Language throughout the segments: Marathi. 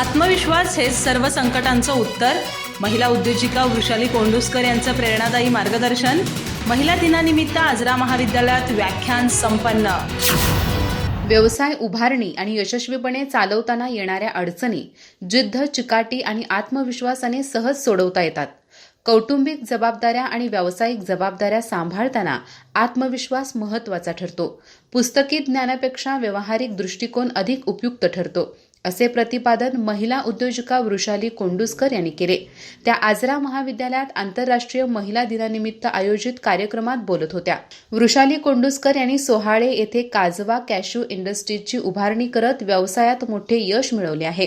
आत्मविश्वास हेच सर्व संकटांचं उत्तर. महिला उद्योजिका वृषाली कोंडुस्कर यांचं प्रेरणादायी मार्गदर्शन. महिला दिनानिमित्त आजरा महाविद्यालयात व्याख्यान संपन्न. व्यवसाय उभारणी आणि यशस्वीपणे चालवताना येणाऱ्या अडचणी जिद्द चिकाटी आणि आत्मविश्वासाने सहज सोडवता येतात. कौटुंबिक जबाबदाऱ्या आणि व्यावसायिक जबाबदाऱ्या सांभाळताना आत्मविश्वास महत्त्वाचा ठरतो. पुस्तकी ज्ञानापेक्षा व्यावहारिक दृष्टिकोन अधिक उपयुक्त ठरतो. असे प्रतिपादन महिला उद्योजिका वृषाली कोंडुस्कर यांनी केले. त्या आजरा महाविद्यालयात आंतरराष्ट्रीय महिला दिनानिमित्त आयोजित कार्यक्रमात बोलत होत्या. वृषाली कोंडुसकर यांनी सोहाळे येथे काजवा कॅशू इंडस्ट्रीजची उभारणी करत व्यवसायात मोठे यश मिळवले आहे.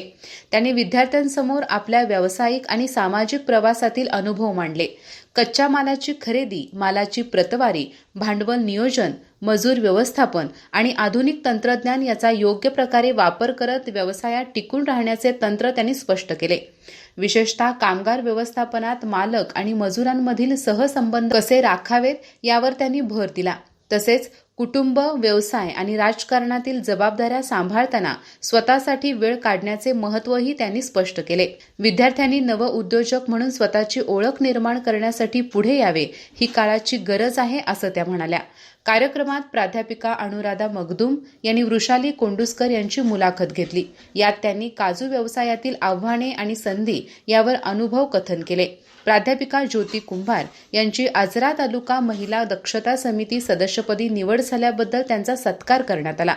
त्यांनी विद्यार्थ्यांसमोर आपल्या व्यावसायिक आणि सामाजिक प्रवासातील अनुभव मांडले. कच्च्या मालाची खरेदी मालाची प्रतवारी भांडवल नियोजन मजूर व्यवस्थापन आणि आधुनिक तंत्रज्ञान याचा योग्य प्रकारे वापर करत व्यवसायात टिकून राहण्याचे तंत्र त्यांनी स्पष्ट केले. विशेषतः कामगार व्यवस्थापनात मालक आणि मजुरांमधील सहसंबंध कसे राखावेत यावर त्यांनी भर दिला. तसेच कुटुंब व्यवसाय आणि राजकारणातील जबाबदाऱ्या सांभाळताना स्वतःसाठी वेळ काढण्याचे महत्त्वही त्यांनी स्पष्ट केले. विद्यार्थ्यांनी नवउद्योजक म्हणून स्वतःची ओळख निर्माण करण्यासाठी पुढे यावे ही काळाची गरज आहे असं त्या म्हणाल्या. कार्यक्रमात प्राध्यापिका अनुराधा मगदुम यांनी वृषाली कोंडुस्कर यांची मुलाखत घेतली. यात त्यांनी काजू व्यवसायातील आव्हाने आणि संधी यावर अनुभव कथन केले. प्राध्यापिका ज्योती कुंभार यांची आजरा तालुका महिला दक्षता समिती सदस्यपदी निवड झाल्याबद्दल त्यांचा सत्कार करण्यात आला.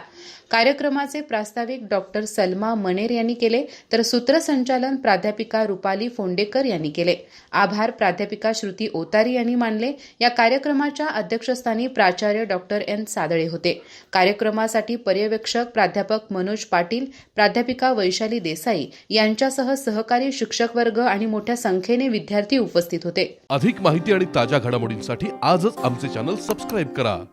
कार्यक्रमाचे प्रास्ताविक डॉक्टर सलमा मनेर यांनी केले तर सूत्रसंचालन प्राध्यापिका रुपाली फोंडेकर यांनी केले. आभार प्राध्यापिका श्रुती ओतारी यांनी मानले. या कार्यक्रमाच्या अध्यक्षस्थानी प्राचार्य डॉक्टर एन. सादळे होते. कार्यक्रमासाठी पर्यवेक्षक प्राध्यापक मनोज पाटील प्राध्यापिका वैशाली देसाई यांच्यासह सहकारी शिक्षक वर्ग आणि मोठ्या संख्येने विद्यार्थी उपस्थित होते. अधिक माहिती आणि ताज्या घडामोडींसाठी आजच आमचे चॅनल सबस्क्राईब करा.